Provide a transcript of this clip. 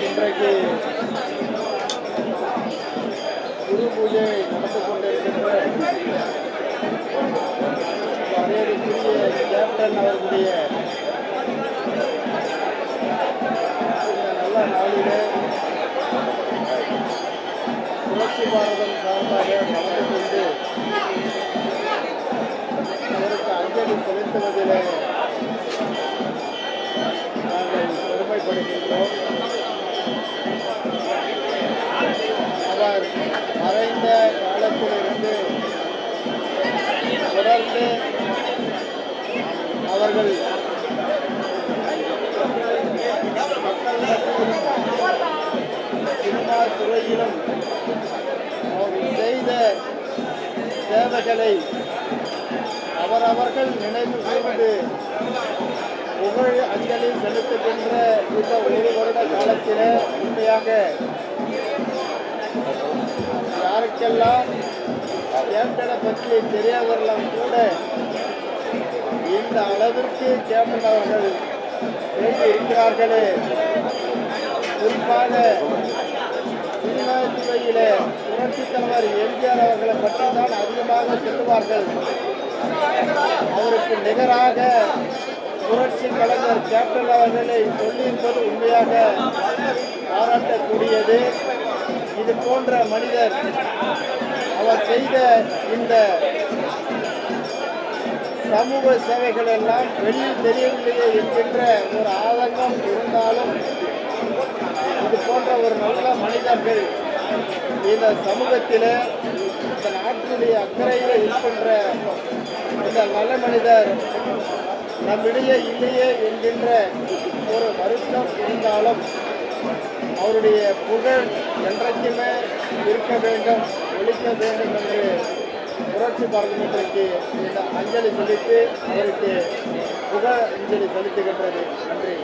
இன்றைக்கு குரு பூஜை நடந்து கொண்டிருக்கின்ற மரியாதைக்குரிய கேப்டன் அவர்களுடைய நல்ல நாளிலே புரட்சி பாரதம் சார்பாக நாங்கள் பெருமைப்படுகின்றோம் அவர் மறைந்த காலத்திலிருந்து தொடர்ந்து அவர்கள் மக்கள் மத்தியிலும் சினிமா துறையிலும் அவர்கள் செய்த சேவைகளை அவரவர்கள் நினைவு கூர்ந்து புகழ் அஞ்சலி செலுத்துகின்ற இந்த ஒரு வருட காலத்தில் உண்மையாக யாருக்கெல்லாம் கேப்டனை பற்றி தெரியாதவர்களும் கூட இந்த அளவிற்கு கேப்டன் அவர்கள் செய்து இருக்கிறார்களே? குறிப்பாக சினிமா துறையிலே புரட்சித் தலைவர் எம்ஜிஆர் அவர்களை பற்றி தான் அதிகமாக சொல்லுவார்கள். அவருக்கு நிகராக புரட்சி கலைஞர் கேப்டன் அவர்களை சொல்லியிருப்பது உண்மையாக பாராட்டக்கூடியது. இது போன்ற மனிதர் அவர் செய்த இந்த சமூக சேவைகள் எல்லாம் வெளியில் தெரியவில்லையே என்கின்ற ஒரு ஆதங்கம் இருந்தாலும் இது போன்ற ஒரு நல்ல மனிதர்கள் இந்த சமூகத்தில் இந்த நாட்டினுடைய அக்கறையில் இருக்கின்ற இந்த நல்ல மனிதர் நம்மிடையே இல்லையே என்கின்ற ஒரு வருத்தம் இருந்தாலும் அவருடைய புகழ் என்றைக்குமே இருக்க வேண்டும் ஒழிக்க வேண்டும் என்று புரட்சி பாராளுமன்றக்கு இந்த அஞ்சலி செலுத்தி அவருக்கு புகழ் அஞ்சலி செலுத்துகின்றது. நன்றி.